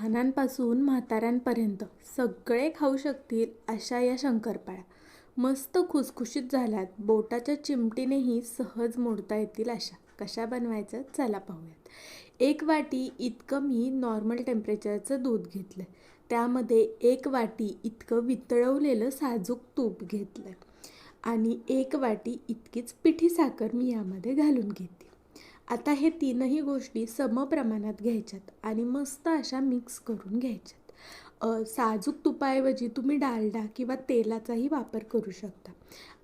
लहानांपासून म्हाताऱ्यांपर्यंत सगळे खाऊ शकतील अशा या शंकरपाळ्या. मस्त खुसखुशीत झाल्यात बोटाच्या चिमटीनेही सहज मोडता येतील अशा. कशा बनवायचं? चला पाहूयात. एक वाटी इतकं मी नॉर्मल टेम्परेचरचं दूध घेतलं त्यामध्ये एक वाटी इतकं वितळवलेलं साजूक तूप घेतलं आणि एक वाटी इतकीच पिठी साखर मी यामध्ये घालून घेते. आता हे तीनही गोष्टी सम प्रमाणात घ्यायच्यात आणि मस्त अशा मिक्स करून घ्यायच्यात. साजूक तुपाऐवजी तुम्ही डालडा किंवा तेलाचाही वापर करू शकता.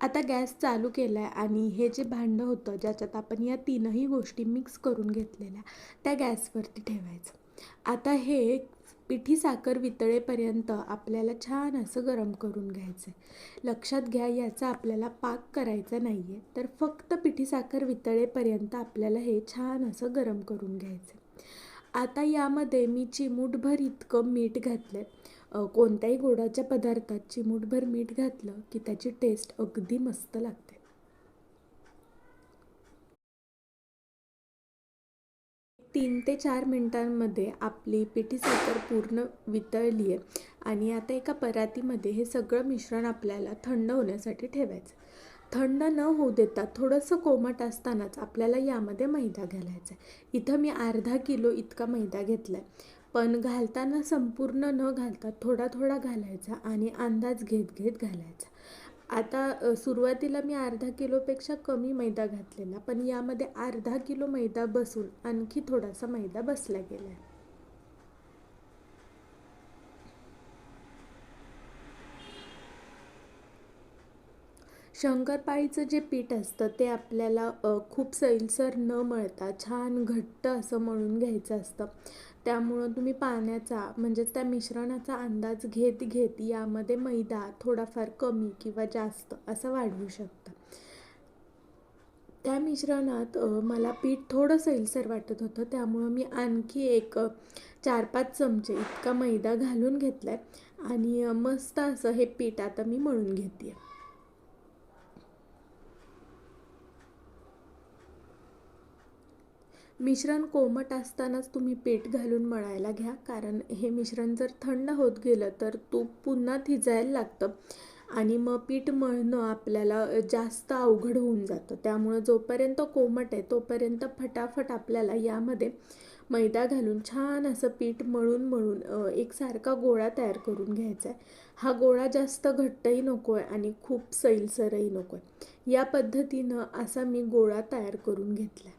आता गॅस चालू केला आहे आणि हे जे भांडं होतं ज्याच्यात आपण या तीनही गोष्टी मिक्स करून घेतलेल्या त्या गॅसवरती ठेवायचं. आता हे पिठी साखर वितळेपर्यंत आपल्याला छान असं गरम करून घ्यायचं आहे लक्षात घ्या याचा आपल्याला पाक करायचा नाही आहे तर फक्त पिठी साखर वितळेपर्यंत आपल्याला हे छान असं गरम करून घ्यायचं आहे आता यामध्ये मी चिमूटभर इतकं मीठ घातलं आहे कोणत्याही गोडाच्या पदार्थात चिमूटभर मीठ घातलं की त्याची टेस्ट अगदी मस्त लागते. तीन ते चार मिनटांमध्ये आपली पिठी साखर पूर्ण वितळली आहे आणि आता एका परातीमध्ये हे सगळं मिश्रण आपल्याला थंड होण्यासाठी ठेवायचं. थंड न होऊ देता थोडंसं कोमट असतानाच आपल्याला यामध्ये मैदा घालायचा आहे. इथं मी अर्धा किलो इतका मैदा घेतला आहे पण घालताना संपूर्ण न घालता थोडा थोडा घालायचा आणि अंदाज घेत घेत घालायचा. आता सुरुवातीला मी अर्धा किलोपेक्षा कमी मैदा घातलेला पण यामध्ये अर्धा किलो मैदा बसून आणखी थोडासा मैदा बसला गेला आहे शंकरपाळीचं जे पीठ असतं ते आपल्याला खूप सैलसर न मळता छान घट्ट असं मळून घ्यायचं असतं. त्यामुळं तुम्ही पाण्याचा म्हणजेच त्या मिश्रणाचा अंदाज घेत घेत यामध्ये मैदा थोडाफार कमी किंवा जास्त असं वाढवू शकता. त्या मिश्रणात मला पीठ थोडं सैलसर वाटत होतं त्यामुळं मी आणखी एक चार पाच चमचे इतका मैदा घालून घेतला आहे आणि मस्त असं हे पीठ आता मी मळून घेते आहे मिश्रण कोमट असतानाच तुम्ही पीठ घालून मळायला घ्या. कारण हे मिश्रण जर थंड होत गेलं तर तूप पुन्हा थिजायला लागतं. आणि मग पीठ मळणं आपल्याला जास्त अवघड होऊन जातं. त्यामुळं जोपर्यंत कोमट आहे तोपर्यंत फटाफट आपल्याला यामध्ये मैदा घालून छान असं पीठ मळून मळून एकसारखा गोळा तयार करून घ्यायचा आहे. हा गोळा जास्त घट्टही नको आहे आणि खूप सैलसरही नको आहे या पद्धतीनं असा मी गोळा तयार करून घेतला आहे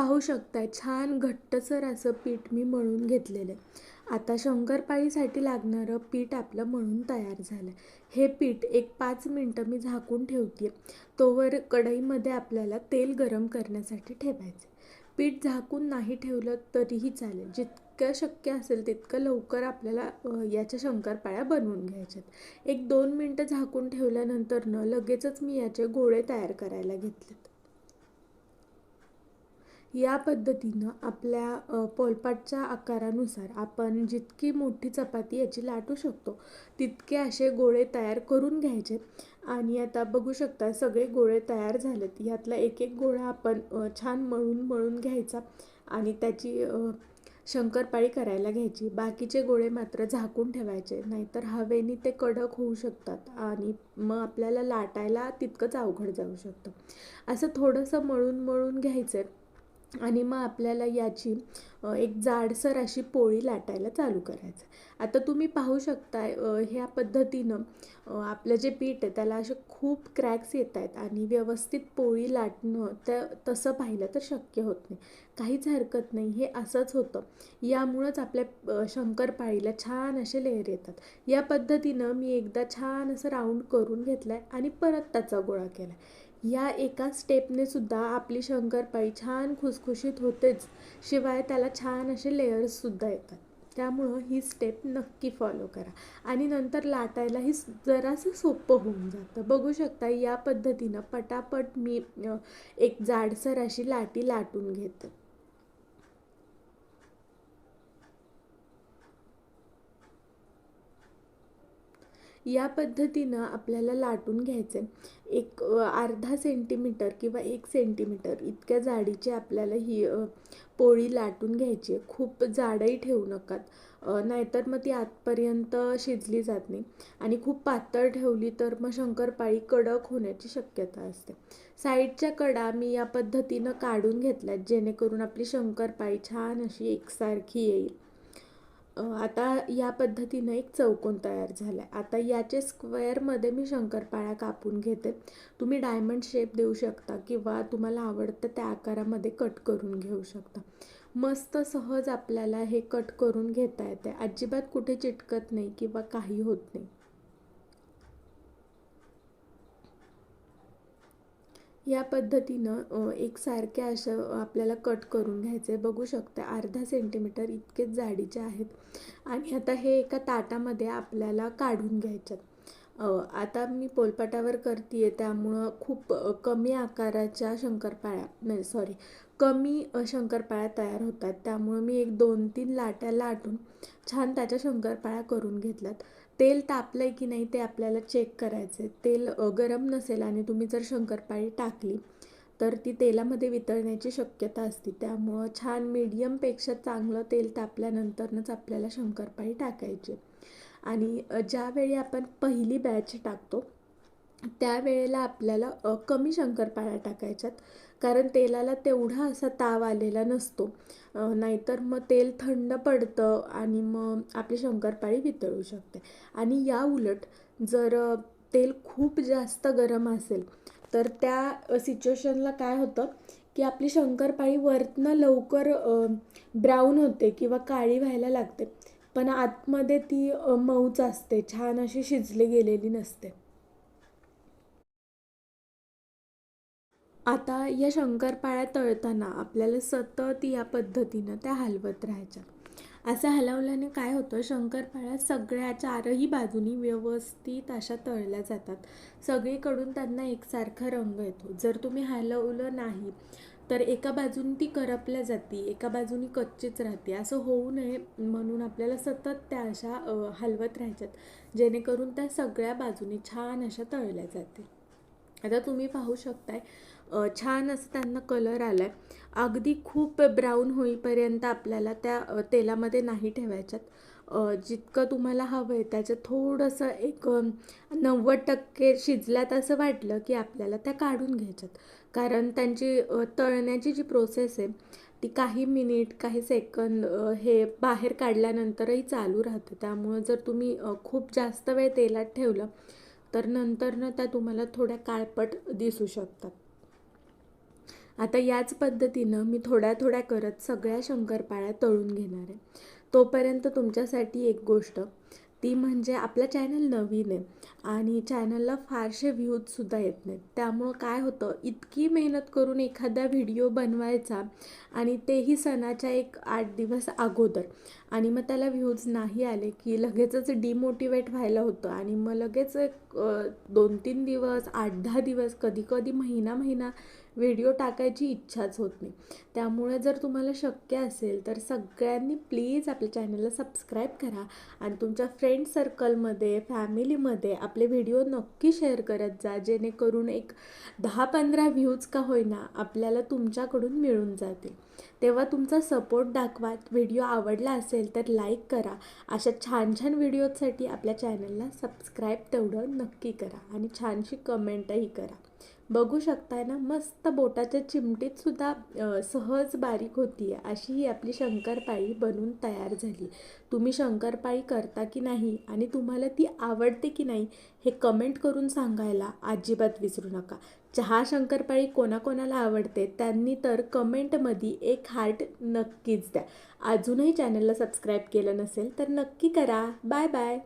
पाहू शकताय. छान घट्टसर असं पीठ मी मळून घेतलेलं आहे. आता शंकरपाळीसाठी लागणारं पीठ आपलं मळून तयार झालं हे पीठ एक पाच मिनटं मी झाकून ठेवते तोवर कढईमध्ये आपल्याला तेल गरम करण्यासाठी ठेवायचं पीठ झाकून नाही ठेवलं तरीही चालेल. जितकं शक्य असेल तितकं लवकर आपल्याला याच्या शंकरपाळ्या बनवून घ्यायच्यात. एक दोन मिनटं झाकून ठेवल्यानंतर न लगेचच मी याचे गोळे तयार करायला घेतलेत. या पद्धतीनं आपल्या पोलपाटच्या आकारानुसार आपण जितकी मोठी चपाती याची लाटू शकतो तितके असे गोळे तयार करून घ्यायचे. आणि आता बघू शकता सगळे गोळे तयार झालेत. यातला एक एक गोळा आपण छान मळून मळून घ्यायचा आणि त्याची शंकरपाळी करायला घ्यायची. बाकीचे गोळे मात्र झाकून ठेवायचे नाहीतर हवेने ते कडक होऊ शकतात आणि मग आपल्याला लाटायला तितकंच अवघड जाऊ शकतं. असं थोडंसं मळून मळून घ्यायचं. आहे आणि मग आपल्याला याची एक जाडसर अशी पोळी लाटायला चालू करायचं. आता तुम्ही पाहू शकताय ह्या पद्धतीनं आपलं जे पीठ आहे त्याला असे खूप क्रॅक्स येत आहेत आणि व्यवस्थित पोळी लाटणं त्या तसं पाहिलं तर शक्य होत नाही. काहीच हरकत नाही हे असंच होतं. यामुळंच आपल्या शंकरपाळीला छान असे लेअर येतात. या पद्धतीनं मी एकदा छान असं राऊंड करून घेतलं आहे आणि परत त्याचा गोळा केला या एका स्टेपने सुद्धा आपली शंकरपाळी छान खुसखुशीत होतेच. शिवाय त्याला छान असे लेयर्ससुद्धा येतात. त्यामुळं ही स्टेप नक्की फॉलो करा. आणि नंतर लाटायलाही जरासं सोपं होऊन जातं. बघू शकता या पद्धतीनं पटापट मी एक जाडसर अशी लाटी लाटून घेते. या पद्धतीनं आपल्याला लाटून घ्यायचे एक अर्धा सेंटीमीटर किंवा एक सेंटीमीटर इतक्या जाडीची आपल्याला ही पोळी लाटून घ्यायची आहे. खूप जाडही ठेवू नकात. नाहीतर मग ती आतपर्यंत शिजली जात नाही. आणि खूप पातळ ठेवली तर मग शंकरपाळी कडक होण्याची शक्यता असते. साईडच्या कडा मी या पद्धतीनं काढून घेतल्यात जेणेकरून आपली शंकरपाळी छान अशी एकसारखी येईल. आता या पद्धतीनं एक चौकोन तयार झाला आहे आता याचे स्क्वेअरमध्ये मी शंकरपाळ्या कापून घेते. तुम्ही डायमंड शेप देऊ शकता किंवा तुम्हाला आवडतं त्या आकारामध्ये कट करून घेऊ शकता. मस्त सहज आपल्याला हे कट करून घेता येते अजिबात कुठे चिटकत नाही किंवा काही होत नाही. या पद्धतीनं एकसारख्या अशा आपल्याला कट करून घ्यायचे. बघू शकता अर्धा सेंटीमीटर इतकेच जाडीचे आहेत. आणि आता हे एका ताटामध्ये आपल्याला काढून घ्यायच्यात. आता मी पोलपाटावर करते आहे त्यामुळं खूप कमी आकाराच्या शंकरपाळ्या म्हणजे सॉरी कमी शंकरपाळ्या तयार होतात. त्यामुळं मी एक दोन तीन लाट्या लाटून छान त्याच्या शंकरपाळ्या करून घेतल्यात. तेल तापलं आहे की नाही ते आपल्याला चेक करायचं आहे तेल गरम नसेल आणि तुम्ही जर शंकरपाळी टाकली तर ती तेलामध्ये वितळण्याची शक्यता असते. त्यामुळं छान मीडियमपेक्षा चांगलं तेल तापल्यानंतरच आपल्याला शंकरपाळी टाकायची. आणि ज्यावेळी आपण पहिली बॅच टाकतो त्यावेळेला आपल्याला कमी शंकरपाळ्या टाकायच्यात. कारण तेलाला तेवढा असा ताव आलेला नसतो. नाहीतर मग तेल थंड पडतं आणि मग आपली शंकरपाळी वितळू शकते. आणि या उलट जर तेल खूप जास्त गरम असेल तर त्या सिच्युएशनला काय होतं की आपली शंकरपाळी वरतनं लवकर ब्राऊन होते किंवा काळी व्हायला लागते. पण आतमध्ये ती मऊच असते. छान अशी शिजली गेलेली नसते. आता या शंकरपाळ्या तळताना आपल्याला सतत या पद्धतीनं त्या हलवत राहायच्या. असं हलवल्याने काय होतं? शंकरपाळ्या सगळ्या चारही बाजूनी व्यवस्थित अशा तळल्या जातात. सगळीकडून त्यांना एकसारखा रंग येतो. जर तुम्ही हलवलं नाही तर एका बाजूने ती करपल्या जाते एका बाजूनी कच्चीच राहते. असं होऊ नये म्हणून आपल्याला सतत त्या अशा हलवत राहायच्यात जेणेकरून त्या सगळ्या बाजूनी छान अशा तळल्या जातील. आता तुम्ही पाहू शकताय छान असं त्यांना कलर आला आहे अगदी खूप ब्राऊन होईपर्यंत आपल्याला त्या तेलामध्ये नाही ठेवायच्यात. जितकं तुम्हाला हवं आहे त्याचं थोडंसं एक नव्वद टक्के शिजल्यात असं वाटलं की आपल्याला त्या काढून घ्यायच्यात. कारण त्यांची तळण्याची जी प्रोसेस आहे ती काही मिनिट काही सेकंद हे बाहेर काढल्यानंतरही चालू राहतं. त्यामुळं जर तुम्ही खूप जास्त वेळ तेलात ठेवलं तर नंतरनं त्या तुम्हाला थोड्या काळपट दिसू शकतात. आता याच पद्धतीनं मी थोड्या थोड्या करत सगळ्या शंकरपाळ्या तळून घेणार आहे. तोपर्यंत तुमच्यासाठी एक गोष्ट ती म्हणजे आपला चॅनल नवीन आहे. आणि चॅनलला फारसे व्ह्यूजसुद्धा येत नाहीत. त्यामुळं काय होतं इतकी मेहनत करून एखादा व्हिडिओ बनवायचा आणि तेही सणाच्या एक आठ दिवस अगोदर. आणि मग त्याला व्ह्यूज नाही आले की लगेचच डिमोटिवेट व्हायला होतं. आणि मग लगेच एक दोन तीन दिवस आठ दहा दिवस कधी कधी महिना महिना व्हिडिओ टाकायची इच्छाच होत नाही. त्यामुळे जर तुम्हाला शक्य असेल तर सगळ्यांनी प्लीज आपल्या चॅनलला सबस्क्राईब करा आणि तुमच्या फ्रेंड सर्कलमध्ये फॅमिलीमध्ये आपले व्हिडिओ नक्की शेअर करत जा जेणेकरून एक दहा पंधरा व्ह्यूज का होईना आपल्याला तुमच्याकडून मिळून जातील. तेव्हा तुमचा सपोर्ट दाखवा. व्हिडिओ आवडला असेल तर लाईक करा. अशा छान छान व्हिडिओसाठी आपल्या चॅनलला सबस्क्राईब तेवढं नक्की करा आणि छानशी कमेंटही करा. बघू शकताय ना मस्त बोटाच्या चिमटीतसुद्धा सहज बारीक होती आहे अशी ही आपली शंकरपाळी बनून तयार झाली. तुम्ही शंकरपाळी करता की नाही आणि तुम्हाला ती आवडते की नाही हे कमेंट करून सांगायला अजिबात विसरू नका. चहा शंकरपाळी कोणाकोणाला आवडते त्यांनी तर कमेंटमध्ये एक हार्ट नक्कीच द्या. अजूनही चॅनलला सबस्क्राईब केलं नसेल तर नक्की करा. Bye bye